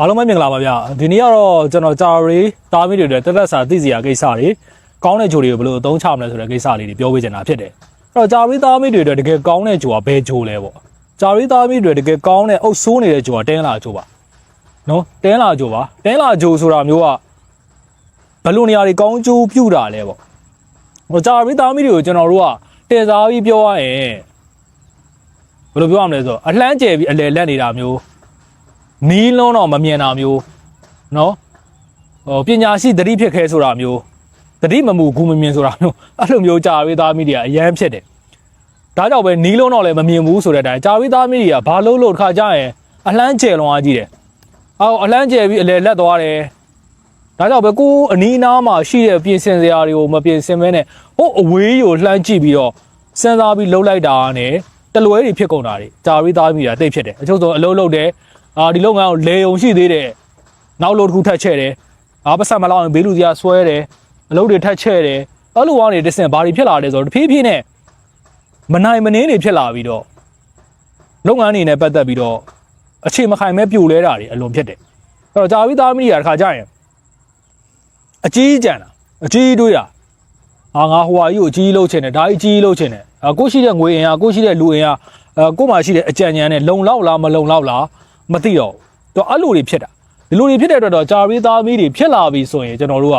အားလုံးပဲမင်္ဂလာပါဗျာဒီနေ့ကတော့ကျွန်တော်ဂျာရီတာမီတွေအတွက်တက်တက်စာသိစီရာကိစ္စတွေကောင်းတဲ့ဂျိုတွေကိုဘယ်လိုအသုံးချမလဲဆိုတဲ့ကိစ္စလေးတွေပြောပေးချင်တာဖြစ်တယ်အဲ့တော့ဂျာရီတာမီတွေအတွက်တကယ်ကောင်းတဲ့ဂျိုကဘယ်ဂျိုလဲပေါ့ဂျာရီတာမီတွေတကယ်ကောင်းတဲ့အုပ်ဆိုးနေတဲ့ဂျိုကတင်းလာဂျိုပါနော်တင်းလာဂျိုပါတင်းလာဂျိုဆိုတာမျိုးကဘယ်လိုနေရာတွေကောင်းကျိုးပြုတာလဲပေါ့ဟိုဂျာရီတာမီတွေကိုကျွန်တော်တို့ကတင်စားပြီးပြောရရင်ဘယ်လိုပြောရမလဲဆိုတော့အလှမ်းကျယ်ပြီးအလယ်လက်နေတာမျိုး နီးလုံးတော့မမြင်တာမျိုးနော်ဟိုပညာရှိသတိဖြစ်ခဲဆိုတာမျိုးသတိမမှုကူမမြင်ဆိုတာမျိုးအဲ့လိုမျိုးကြာဝေးသားမိတွေကအရန်ဖြစ်တယ်ဒါကြောင့်ပဲနီးလုံးတော့လည်းမမြင်ဘူးဆိုတဲ့အတိုင်းကြာဝေးသားမိတွေကဘာလို့လို့တစ်ခါကြာရင်အလှမ်းကျယ်လွန်အားကြီးတယ်အော်အလှမ်းကျယ်ပြီးအလေလက်သွားတယ်ဒါကြောင့်ပဲကိုအနီးအနားမှာရှိတဲ့ပြင်ဆင်စရာတွေကိုမပြင်ဆင်မဲနဲ့ဟိုအဝေးကိုလှမ်းကြည့်ပြီးတော့စဉ်းစားပြီးလှုပ်လိုက်တာနဲ့တလွဲတွေဖြစ်ကုန်တာတွေကြာဝေးသားမိတာတိတ်ဖြစ်တယ်အချို့ဆိုအလုံးလုံးတယ် အာဒီလုပ်ငန်းကိုလေုံရှိသေးတယ်နောက်လို့တစ်ခုထပ်ချဲ့တယ်အာပတ်ဆက်မလောက်ရင်ဘေးလူစီကဆွဲတယ်အလုပ်တွေထပ်ချဲ့တယ်အဲ့လိုကနေတစ်ဆင့်ဘာတွေဖြစ်လာလဲဆိုတော့တဖြည်းဖြည်းနဲ့မနိုင်မနှင်းတွေဖြစ်လာပြီးတော့လုပ်ငန်းတွေနဲ့ပတ်သက်ပြီးတော့အခြေမခိုင်မဲပြိုလဲတာတွေအလွန်ဖြစ်တယ်အဲ့တော့ကြာပြီးသားမိတွေကတစ်ခါကြာရင်အကြီးကြံတာအကြီးတွေးတာအာငါဟိုဟာကြီးကိုအကြီးလှုပ်ချင်တယ်ဒါကြီးအကြီးလှုပ်ချင်တယ်အာကိုရှိတဲ့ငွေအင်အားကိုရှိတဲ့လူအင်အားအာကိုမှရှိတဲ့အကြံဉာဏ်နဲ့လုံလောက်လားမလုံလောက်လား မသိတော့ဘူးတော့အဲ့လိုတွေဖြစ်တာဒီလိုတွေဖြစ်တဲ့အတွက်တော့ဂျာရီသားမီးတွေဖြစ်လာပြီဆိုရင်ကျွန်တော်တို့က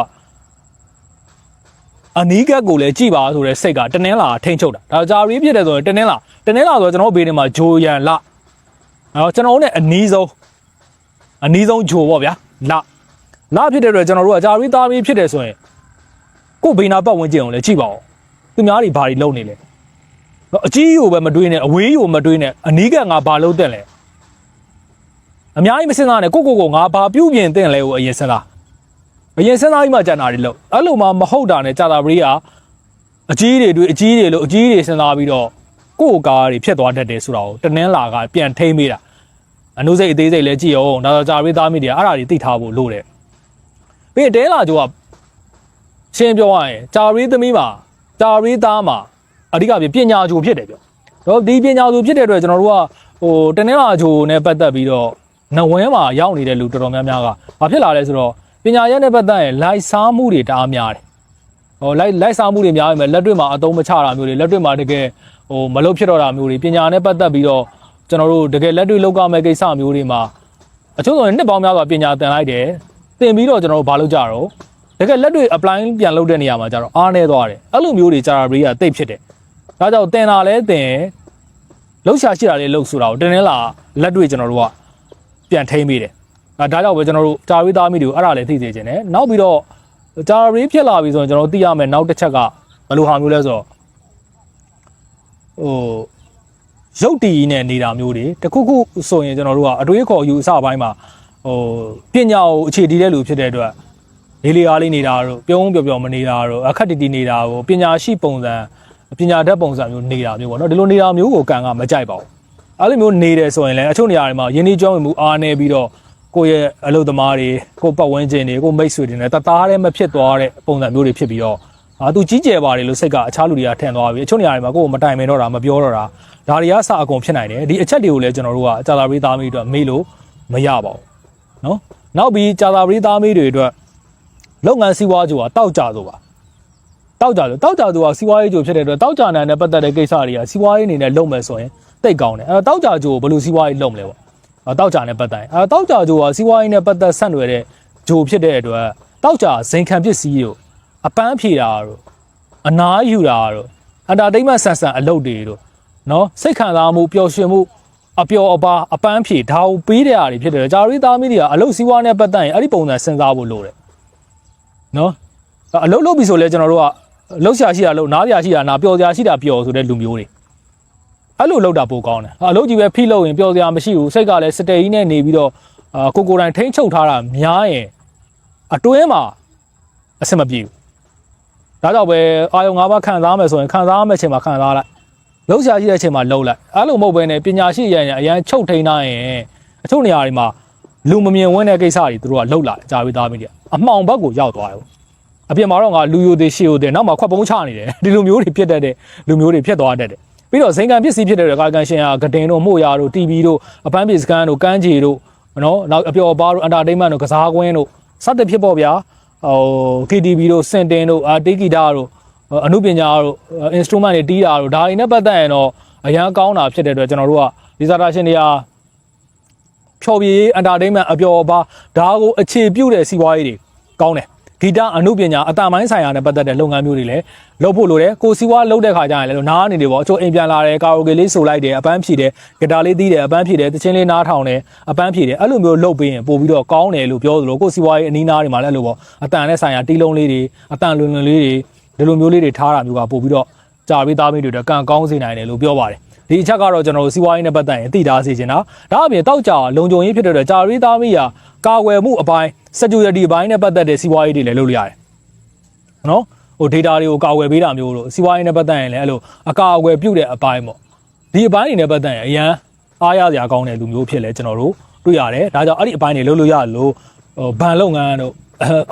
အနီးကပ်ကိုလည်းကြည်ပါဆိုတဲ့စိတ်ကတနင်းလာထိန်ချုပ်တာဒါဂျာရီဖြစ်တယ်ဆိုရင်တနင်းလာတနင်းလာဆိုတော့ကျွန်တော်တို့ဘေးထဲမှာဂျိုရန်လနော်ကျွန်တော်တို့ ਨੇ အနီးဆုံးအနီးဆုံးဂျိုပေါ့ဗျာလလဖြစ်တဲ့အတွက်ကျွန်တော်တို့ကဂျာရီသားမီးဖြစ်တယ်ဆိုရင်ကိုယ်ဘေးနာပတ်ဝန်းကျင်ကိုလည်းကြည်ပါအောင်သူများတွေဘာတွေလုပ်နေလဲနော်အကြီးကိုပဲမတွေးနဲ့အဝေးကိုမတွေးနဲ့အနီးကပ်ငါဘာလုပ်တဲ့လဲ အများကြီးမစင်စားနဲ့ကိုကိုကိုငါဘာပြုတ်ပြင်တင်လဲကိုအရင်စင်စားအရင်စင်စားပြီးမှကြာနာတွေလို့အဲ့လိုမှမဟုတ်တာနဲ့ကြာတာပရိကအကြီးတွေတွေ့အကြီးတွေလို့အကြီးတွေစင်စားပြီးတော့ကိုကိုကားတွေဖြစ်သွားတတ်တယ်ဆိုတာကိုတနင်းလာကပြန်ထိမ့်မိတာအနုစိတ်အသေးစိတ်လည်းကြည့်အောင်ဒါဆိုကြာပရိသားမိတွေအဲ့ဒါတွေသိထားဖို့လို့တယ်ပြီးရင်တဲလာကျိုးကရှင်းပြောရရင်ကြာပရိသမီးမှာကြာပရိသားမှာအဓိကပြပညာကျိုးဖြစ်တယ်ပြောတော့ဒီပညာကျိုးဖြစ်တဲ့အတွက်ကျွန်တော်တို့ကဟိုတနင်္လာကျိုးနဲ့ပတ်သက်ပြီးတော့ နဝင်းမှာရောက်နေတဲ့လူတော်တော်များများကဘာဖြစ်လာလဲဆိုတော့ပညာရက်နဲ့ပတ်သက်ရင်လိုက်စားမှုတွေတအားများတယ်။ဟိုလိုက်လိုက်စားမှုတွေများပြီမဲ့လက်တွေ့မှာအသုံးမချတာမျိုးတွေလက်တွေ့မှာတကယ်ဟိုမလုပ်ဖြစ်တော့တာမျိုးတွေပညာနဲ့ပတ်သက်ပြီးတော့ကျွန်တော်တို့တကယ်လက်တွေ့လောက်ကမဲ့ကိစ္စမျိုးတွေမှာအချို့ဆိုရင်နှစ်ပေါင်းများစွာပညာသင်လိုက်တယ်။သင်ပြီးတော့ကျွန်တော်တို့ဘာလုပ်ကြတော့တကယ်လက်တွေ့ apply ပြန်လုပ်တဲ့နေရာမှာကျတော့အားနေသွားတယ်။အဲ့လိုမျိုးတွေကြာတာပြီးကတိတ်ဖြစ်တယ်။ဒါကြောင့်သင်တာလဲသင်လှုပ်ရှားရှိတာလေးလှုပ်ဆိုတာကိုတင်းနေလာလက်တွေ့ကျွန်တော်တို့က ပြန်ထိမ့်မိတယ်။အဲဒါကြောင့်ပဲကျွန်တော်တို့ဂျာရီသားမိတွေကိုအဲ့ဒါလည်းသိစေချင်တယ်။နောက်ပြီးတော့ဂျာရီဖြစ်လာပြီဆိုရင်ကျွန်တော်တို့သိရမယ်နောက်တစ်ချက်ကဘယ်လိုဟာမျိုးလဲဆိုတော့ဟိုရုပ်တည်နဲ့နေတာမျိုးတွေတခုခုဆိုရင်ကျွန်တော်တို့ကအတွေးခေါ်ယူအစပိုင်းမှာဟိုပညာကိုအခြေတည်တဲ့လူဖြစ်တဲ့အတွက်လေးလေးအားလေးနေတာတို့ပြုံးပျော်ပျော်မနေတာတို့အခက်တည်တည်နေတာကိုပညာရှိပုံစံပညာတတ်ပုံစံမျိုးနေတာမျိုးပေါ့နော်ဒီလိုနေတာမျိုးကိုကံကမကြိုက်ပါဘူး အဲ့လိုမျိုးနေတယ်ဆိုရင်လည်းအချို့နေရာတွေမှာယင်းဒီကြောင်းဝင်မှုအားနေပြီးတော့ကိုယ့်ရဲ့အလုပ်သမားတွေကိုယ့်ပတ်ဝန်းကျင်တွေကိုယ့်မိတ်ဆွေတွေနဲ့တသားတည်းမဖြစ်သွားတဲ့ပုံစံမျိုးတွေဖြစ်ပြီးတော့အာသူကြီးကျယ်ပါတယ်လို့စိတ်ကအခြားလူတွေကထင်သွားပြီအချို့နေရာတွေမှာကိုယ့်ကိုမတိုင်ပင်တော့တာမပြောတော့တာဒါတွေကစအကုန်ဖြစ်နိုင်တယ်ဒီအချက်တွေကိုလည်းကျွန်တော်တို့ကကြာသာပရိသားမီးအတွက်မေးလို့မရပါဘူးနော်နောက်ပြီးကြာသာပရိသားမီးတွေအတွက်လုပ်ငန်းစည်းဝါးကြိုကတောက်ကြဆိုပါတောက်ကြဆိုတောက်ကြဆိုကစီးပွားရေးကြိုဖြစ်တဲ့အတွက်တောက်ကြနိုင်တဲ့ပတ်သက်တဲ့ကိစ္စတွေကစီးပွားရေးအနေနဲ့လုပ်မယ်ဆိုရင် တိတ်ကောင်းတယ်အဲတော့တောက်ကြဂျိုဘယ်လိုစီးပွားရေးလုပ်မလဲပေါ့အဲတောက်ကြနဲ့ပတ်သက်အဲတောက်ကြဂျိုကစီးပွားရေးနဲ့ပတ်သက်ဆက်နွယ်တဲ့ဂျိုဖြစ်တဲ့အတွက်တောက်ကြဇိမ်ခံပစ္စည်းကိုအပန်းဖြေတာတို့အနားယူတာတို့အတာတိတ်မဆန်ဆန်အလုပ်တွေတို့နော်စိတ်ခံစားမှုပျော်ရွှင်မှုအပျော်အပါအပန်းဖြေဒါကိုပေးတဲ့အားတွေဖြစ်တယ်ဂျာရီသားမီးတွေကအလုပ်စီးပွားနဲ့ပတ်သက်ရင်အဲ့ဒီပုံစံစဉ်းစားဖို့လိုတယ်နော်အလုပ်လုပ်ပြီဆိုလဲကျွန်တော်တို့ကလှုပ်ရှားရှိတာလှုပ်နားရှားရှိတာနားပျော်စရာရှိတာပျော်ဆိုတဲ့လူမျိုးတွေ အဲ့လိုလောက်တာပိုကောင်းတယ်အလုပ်ကြီးပဲဖိလို့ရင်ပျော်စရာမရှိဘူးစိတ်ကလည်းစတေးကြီးနဲ့နေပြီးတော့အာကိုကိုယ်တိုင်ထိမ့်ချုပ်ထားတာများရင်အတွင်းမှာအဆင်မပြေဘူးဒါကြောင့်ပဲအာယုံ၅ပါးခံစားမယ်ဆိုရင်ခံစားမယ့်အချိန်မှာခံစားလိုက်လှုပ်ရှားရှိတဲ့အချိန်မှာလှုပ်လိုက်အဲ့လိုမဟုတ်ဘဲနဲ့ပညာရှိရရင်အရန်ချုပ်ထိန်ထားရင်အချို့နေရာတွေမှာလူမမြင်ဝန်းတဲ့ကိစ္စတွေသူတို့ကလှုပ်လာတယ်ကြာပြီးသားမိတယ်အမှောင်ဘက်ကိုရောက်သွားတယ်အပြင်မှာတော့ငါလူယိုသေးရှေယိုသေးနောက်မှာခွက်ပုံးချနေတယ်ဒီလိုမျိုးတွေဖြစ်တတ်တဲ့လူမျိုးတွေဖြစ်သွားတတ်တယ် ပြီးတော့ဇိမ်ကန်ပစ္စည်းဖြစ်တဲ့ကာကန်ရှင်ကဂဒင်တို့မှုရတို့ TV တို့အပန်းပစ္စကန်တို့ကန်းချီတို့နော်နောက်အပျော်ပါတို့ entertainment တို့ကစားကွင်းတို့စသဖြင့်ပေါ့ဗျာဟို KTV တို့စင်တင်တို့အာတေးဂီတာတို့အနုပညာတို့ instrument တွေတီးတာတို့ဒါတွေနဲ့ပတ်သက်ရင်တော့အရန်ကောင်းတာဖြစ်တဲ့အတွက်ကျွန်တော်တို့ကဒီဇာတာရှင်တွေကဖြော်ပြရေး entertainment အပျော်ပါဒါကိုအခြေပြုတဲ့စီးပွားရေးတွေကောင်းတယ် ဂီတအနုပညာအတန်ပိုင်းဆိုင်ရာနဲ့ပတ်သက်တဲ့လုပ်ငန်းမျိုးတွေလည်းလုပ်ဖို့လိုတယ်ကိုစီးပွားလုပ်တဲ့ခါကျရင်လည်းနားအနေတွေပေါ့အချို့အိမ်ပြန်လာတယ်ကာရိုကေလေးဆိုလိုက်တယ်အပန်းဖြည့်တယ်ဂီတာလေးတီးတယ်အပန်းဖြည့်တယ်တချင်းလေးနားထောင်တယ်အပန်းဖြည့်တယ်အဲ့လိုမျိုးလုပ်ပေးရင်ပို့ပြီးတော့ကောင်းတယ်လို့ပြောသလိုကိုစီးပွားရေးအနီးနားတွေမှာလည်းအဲ့လိုပေါ့အတန်နဲ့ဆိုင်ရာတီးလုံးလေးတွေအတန်လွန်လွန်လေးတွေဒီလိုမျိုးလေးတွေထားတာမျိုးကပို့ပြီးတော့ကြာပြီးသားမိတွေတော့ကံကောင်းစေနိုင်တယ်လို့ပြောပါတယ် ဒီအချက်ကတော့ကျွန်တော်တို့စီးပွားရေးနဲ့ပတ်သက်ရင်သိထားစေချင်တာဒါအပြင်တောက်ကြလုံခြုံရေးဖြစ်တဲ့အတွက်ကြာပြီးသားမိရာကာကွယ်မှုအပိုင်း security ဘိုင်းနဲ့ပတ်သက်တဲ့စီးပွားရေးတွေလည်းလုပ်လို့ရတယ်နော်ဟို data တွေကိုကာကွယ်ပေးတာမျိုးလို့စီးပွားရေးနဲ့ပတ်သက်ရင်လည်းအဲ့လိုအကာအကွယ်ပြုတဲ့အပိုင်းပေါ့ဒီအပိုင်းတွေနဲ့ပတ်သက်ရင်အရန်အားရစရာကောင်းတဲ့လူမျိုးဖြစ်လဲကျွန်တော်တို့တွေ့ရတယ်ဒါကြောင့်အဲ့ဒီအပိုင်းတွေလုပ်လို့ရလို့ဟိုဘဏ်လုပ်ငန်းတို့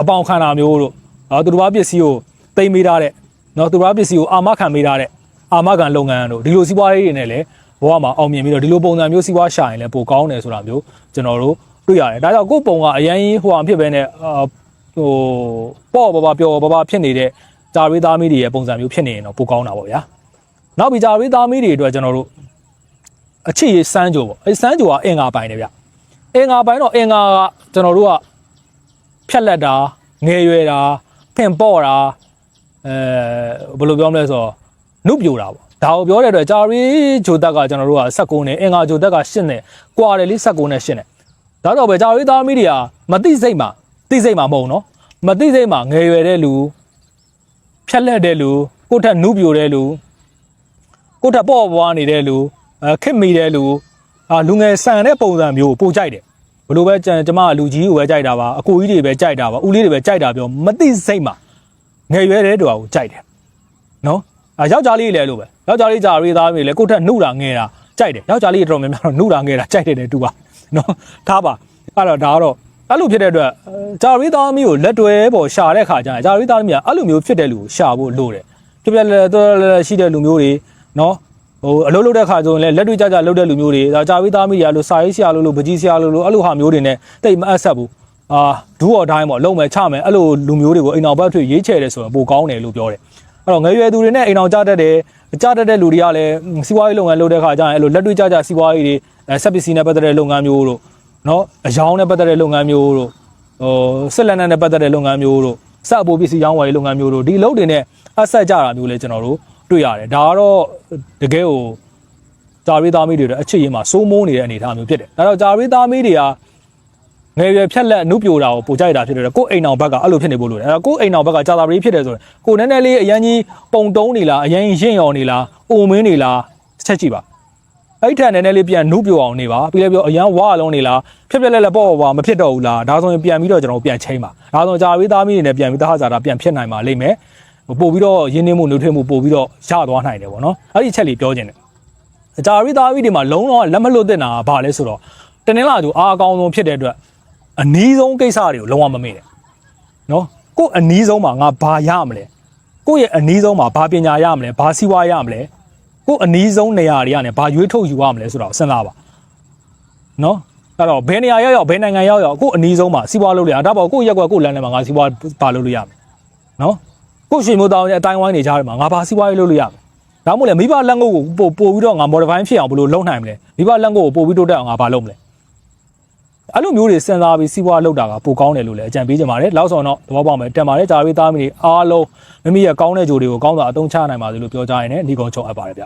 အပေါင်ခံတာမျိုးတို့အော်သူတို့ဘာပစ္စည်းကိုတိမ့်မိထားတဲ့နော်သူတို့ဘာပစ္စည်းကိုအာမခံမိထားတဲ့ အာမခံလုပ်ငန်းတို့ဒီလိုစီးပွားရေးတွေနဲ့လည်းဘဝမှာအောင်မြင်ပြီးတော့ဒီလိုပုံစံမျိုးစီးပွားရှာရင်လည်းပိုကောင်းတယ်ဆိုတာမျိုးကျွန်တော်တို့တွေ့ရတယ်ဒါကြောင့်ကိုယ့်ပုံကအရန်ဟိုအောင်ဖြစ်ပဲနဲ့အာဟိုပေါ့ပါပါပျော်ပါပါဖြစ်နေတဲ့ဂျာရီသားမီးတွေရဲ့ပုံစံမျိုးဖြစ်နေရင်တော့ပိုကောင်းတာပေါ့ဗျာနောက်ပြီးဂျာရီသားမီးတွေအတွက်ကျွန်တော်တို့အချစ်ရေးစမ်းကြိုပေါ့အဲစမ်းကြိုကအင်္ဂါပိုင်းတယ်ဗျအင်္ဂါပိုင်းတော့အင်္ဂါကကျွန်တော်တို့ကဖြက်လက်တာငယ်ရွယ်တာဖင်ပေါ့တာအဲဘယ်လိုပြောမလဲဆိုတော့ နုပြိုတာပေါ့ဒါကိုပြောတဲ့အတွက်ဂျာရီဂျိုတက်ကကျွန်တော်တို့က16နဲ့အင်္ဂါဂျိုတက်က8နဲ့ကွာတယ်လေး16နဲ့8နဲ့ဒါတော့ပဲဂျာရီသားမီးတွေကမသိစိတ်မှာသိစိတ်မှာမဟုတ်နော်မသိစိတ်မှာငယ်ရွယ်တဲ့လူဖြက်လက်တဲ့လူကိုယ့်ထက်နုပြိုတဲ့လူကိုယ့်ထက်ပေါ့ပွားနေတဲ့လူအဲခစ်မိတဲ့လူအာလူငယ်ဆန်တဲ့ပုံစံမျိုးကိုပို့ကြိုက်တယ်ဘလို့ပဲကျန်ကျမကလူကြီးကိုပဲကြိုက်တာပါအကိုကြီးတွေပဲကြိုက်တာပါဦးလေးတွေပဲကြိုက်တာပြောမသိစိတ်မှာငယ်ရွယ်တဲ့တူကိုကြိုက်တယ်နော် အာယောက်ျားလေးလည်းလို့ပဲယောက်ျားလေးကြာရေးသားမိလေကိုယ့်ထက်နှုတ်တာငယ်တာကြိုက်တယ်ယောက်ျားလေးတော်တော်များများတော့နှုတ်တာငယ်တာကြိုက်တယ်တဲ့တူပါနော်ထားပါအဲ့တော့ဒါကတော့အဲ့လိုဖြစ်တဲ့အတွက်ဂျာရီသားမီးကိုလက်တွဲပေါ်ရှာတဲ့ခါကျရင်ဂျာရီသားမီးကအဲ့လိုမျိုးဖြစ်တဲ့လူကိုရှာဖို့လိုတယ်ပြပြလဲလဲရှိတဲ့လူမျိုးတွေနော်ဟိုအလုပ်လုပ်တဲ့ခါကျရင်လည်းလက်တွေ့ကြကြလုပ်တဲ့လူမျိုးတွေဒါဂျာရီသားမီးတွေကလို့စာရေးဆရာလို့လို့ပကြီးဆရာလို့လို့အဲ့လိုဟာမျိုးတွေနဲ့တိတ်မအပ်ဆက်ဘူးအာဒူးော်တိုင်းပေါ့လုံမယ်ချမယ်အဲ့လိုလူမျိုးတွေကိုအိမ်အောင်ဘက်ထွေရေးချဲတယ်ဆိုရင်ပိုကောင်းတယ်လို့ပြောတယ် အဲ့တော့ငရွယ်သူတွေနဲ့အိမ်အောင်ကြတတ်တယ်ကြတတ်တဲ့လူတွေကလည်းစီးပွားရေးလုပ်ငန်းလုပ်တဲ့ခါကျရင်အဲ့လိုလက်တွေ့ကြကြစီးပွားရေးတွေဆက်ပစ္စည်းနဲ့ပတ်သက်တဲ့လုပ်ငန်းမျိုးတို့နော်အယောင်းနဲ့ပတ်သက်တဲ့လုပ်ငန်းမျိုးတို့ဟိုစစ်လက်နက်နဲ့ပတ်သက်တဲ့လုပ်ငန်းမျိုးတို့စအပိုးပစ္စည်းရောင်းဝယ်ရေးလုပ်ငန်းမျိုးတို့ဒီအလုပ်တွေနဲ့အဆက်ကြတာမျိုးလည်းကျွန်တော်တို့တွေ့ရတယ်ဒါကတော့တကယ်ကိုဂျာရီသားမီးတွေတော့အချစ်ရင်မှာစိုးမိုးနေတဲ့အနေအထားမျိုးဖြစ်တယ်ဒါတော့ဂျာရီသားမီးတွေက ငယ်ရွယ်ဖြက်လက်နှုတ်ပြိုတာကိုပိုကြိုက်တာဖြစ်တယ်ကိုယ်အိမ်အောင်ဘက်ကအဲ့လိုဖြစ်နေဖို့လိုတယ်အဲ့တော့ကိုယ်အိမ်အောင်ဘက်ကဂျာတာပရီဖြစ်တယ်ဆိုရင်ကိုယ်နည်းနည်းလေးအရန်ကြီးပုံတုံးနေလားအရန်ရင့်ရော်နေလားအိုမင်းနေလားချက်ကြည့်ပါအဲ့ထက်နည်းနည်းလေးပြန်နှုတ်ပြိုအောင်နေပါပြီးလည်းပြောအရန်ဝါလုံးနေလားဖြက်ဖြက်လက်လက်ပေါ့ပေါ့မဖြစ်တော့ဘူးလားဒါဆိုရင်ပြန်ပြီးတော့ကျွန်တော်ပြန်ချိန်ပါဒါဆိုဂျာရီသားမီးတွေနဲ့ပြန်ပြီးတဟဇာတာပြန်ဖြစ်နိုင်ပါလိမ့်မယ်ပို့ပြီးတော့ရင်းနှီးမှုနှုတ်ထွေးမှုပို့ပြီးတော့ရသွားနိုင်တယ်ပေါ့နော်အဲ့ဒီချက်လေးပြောခြင်းတယ်ဂျာရီသားမီးတွေမှာလုံးလုံးလက်မလွတ်တဲ့နာကဘာလဲဆိုတော့တနင်္လာကျူအားအကောင်းဆုံးဖြစ်တဲ့အတွက် အနည်းဆုံးကိစ္စတွေကိုလုံးဝမမေ့နဲ့နော်ကို့အနည်းဆုံးမှာငါဘာရမလဲကို့ရဲ့အနည်းဆုံးမှာဘာပညာရမလဲဘာစီးပွားရမလဲကို့အနည်းဆုံးနေရာတွေကနေဘာရွေးထုတ်ယူရမလဲဆိုတော့စဉ်းစားပါနော်အဲ့တော့ဘယ်နေရာရောက်ရောက်ဘယ်နိုင်ငံရောက်ရောက်ကို့အနည်းဆုံးမှာစီးပွားလုပ်လို့ရဒါပေါ့ကို့ရက်ကွက်ကို့လမ်းထဲမှာငါစီးပွားပါလုပ်လို့ရမယ်နော်ကို့ရွှေမိုးတောင်းရဲ့အတိုင်းဝိုင်းနေကြတယ်မှာငါဘာစီးပွားရေးလုပ်လို့ရမယ်ဒါမှမဟုတ်လေမိဘလက်ငုပ်ကိုပို့ပို့ပြီးတော့ငါ modify ဖြစ်အောင်ဘယ်လိုလုပ်နိုင်မလဲမိဘလက်ငုပ်ကိုပို့ပြီးတိုးတက်အောင်ငါဘာလုပ်မလဲ အဲ့လိုမျိုးတွေစဉ်းစားပြီးစီးပွားလုပ်တာကပိုကောင်းတယ်လို့လည်းအကြံပေးကြပါတယ်လောက်ဆောင်တော့သဘောပေါက်မယ်တက်ပါတယ်ဂျာရီသားမီတွေအားလုံးမိမိရဲ့ကောင်းတဲ့ဂျိုတွေကိုကောင်းစွာအသုံးချနိုင်ပါစေလို့ပြောကြရင်လည်းဒီကုန်းချုပ်အပ်ပါတယ်ဗျ